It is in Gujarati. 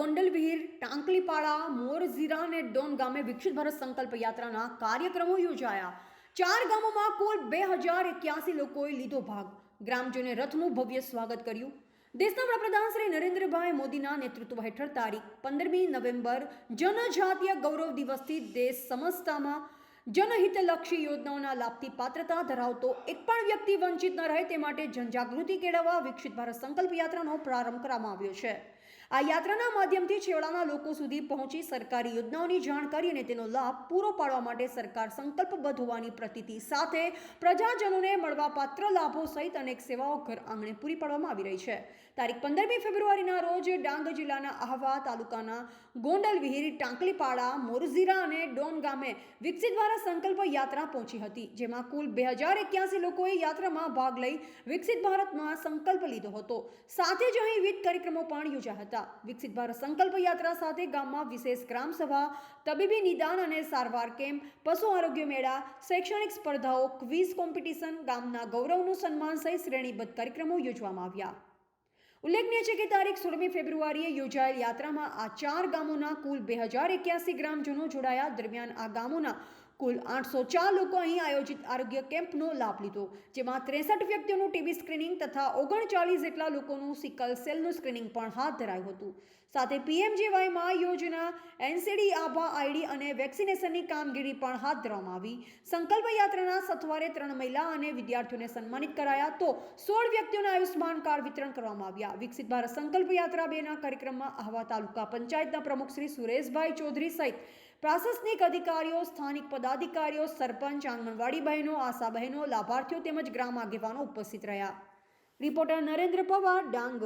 ગોંડલવિહીર, ટાંકલીપાડા, મોરઝીરા અને ડોમ ગામે વિકસિત ભારત સંકલ્પ યાત્રાના કાર્યક્રમો યોજાયા. ચાર ગામોમાં કુલ બે હજાર એક્યાસી લોકોએ લીધો ભાગ. ગ્રામજનોએ રથનું ભવ્ય સ્વાગત કર્યું. દેશના વડાપ્રધાન શ્રી નરેન્દ્રભાઈ મોદીના નેતૃત્વ હેઠળ તારીખ પંદરમી નવેમ્બર જનજાતીય ગૌરવ દિવસથી દેશ સમસ્તામાં જનહિતલક્ષી યોજનાઓના લાભથી પાત્રતા ધરાવતો એક પણ વ્યક્તિ વંચિત ન રહે તે માટે જનજાગૃતિ કેળવવા વિકસિત ભારત સંકલ્પ યાત્રાનો પ્રારંભ કરવામાં આવ્યો છે. આ યાત્રાના માધ્યમથી છેવાડાના લોકો સુધી પહોંચી સરકારી યોજનાઓની જાણકારી અને તેનો લાભ પૂરો પાડવા માટે સરકાર સંકલ્પબદ્ધ હોવાની પ્રતીતિ સાથે પ્રજાજનોને મળવાપાત્ર લાભો સહિત અનેક સેવાઓ ઘર આંગણે પૂરી પાડવામાં આવી રહી છે. તારીખ પંદરમી ફેબ્રુઆરીના રોજ ડાંગ જિલ્લાના આહવા તાલુકાના ગોંડલ વિહીર, ટાંકલીપાડા, મોરઝીરા અને ડોન ગામે વિકસિત ભારત સંકલ્પ યાત્રા પહોંચી હતી, જેમાં કુલ બે હજાર એક્યાસી લોકોએ યાત્રામાં ભાગ લઈ વિકસિત ભારતમાં સંકલ્પ લીધો હતો. સાથે જ અહીં વિવિધ કાર્યક્રમો પણ યોજાયા હતા. વિકસિત ભારત સંકલ્પ યાત્રા સાથે ગામમાં વિશેષ ગ્રામ સભા, તબીબી નિદાન અને સારવાર કેમ્પ, પશુ આરોગ્ય મેળા, શૈક્ષણિક સ્પર્ધાઓ, ક્વિઝ કોમ્પિટિશન, ગામના ગૌરવનું સન્માન સહિત શ્રેણીબદ્ધ કાર્યક્રમો યોજવામાં આવ્યા. ઉલ્લેખનીય છે કે તારીખ સોળમી ફેબ્રુઆરીએ યોજાયેલ યાત્રામાં આ ચાર ગામોના કુલ બે હજાર એક્યાસી ગ્રામજનો જોડાયા. દરમિયાન આ ગામોના કુલ આઠસો ચાર લોકો અહીં આયોજિત આરોગ્ય કેમ્પનો લાભ લીધો, જેમાં ત્રેસઠ વ્યક્તિઓનું ટીબી સ્ક્રીનિંગ તથા ઓગણચાલીસ જેટલા લોકોનું સિકલ સેલનું સ્ક્રીનિંગ પણ હાથ ધરાયું હતું. સાથે પીએમજીવાયમાં યોજના એનસીડી, આભા, આઈડી અને વેક્સિનેશનની કામગીરી પણ હાથ ધરવામાં આવી. સંકલ્પ યાત્રાના સથવારે ત્રણ મહિલા અને વિદ્યાર્થીઓને સન્માનિત કરાયા તો સોળ વ્યક્તિઓને આયુષ્માન કાર્ડ વિતરણ કરવામાં આવ્યા. વિકસિત ભારત સંકલ્પ યાત્રા બેના કાર્યક્રમમાં આહવા તાલુકા પંચાયતના પ્રમુખ શ્રી સુરેશભાઈ ચૌધરી સહિત પ્રાશાસનિક અધિકારીઓ, સ્થાનિક પદાધિકારીઓ, સરપંચ, આંગણવાડી બહેનો, આશા બહેનો, લાભાર્થીઓ તેમજ ગ્રામ આગેવાનો ઉપસ્થિત રહ્યા. રિપોર્ટર નરેન્દ્ર પવાર, ડાંગ.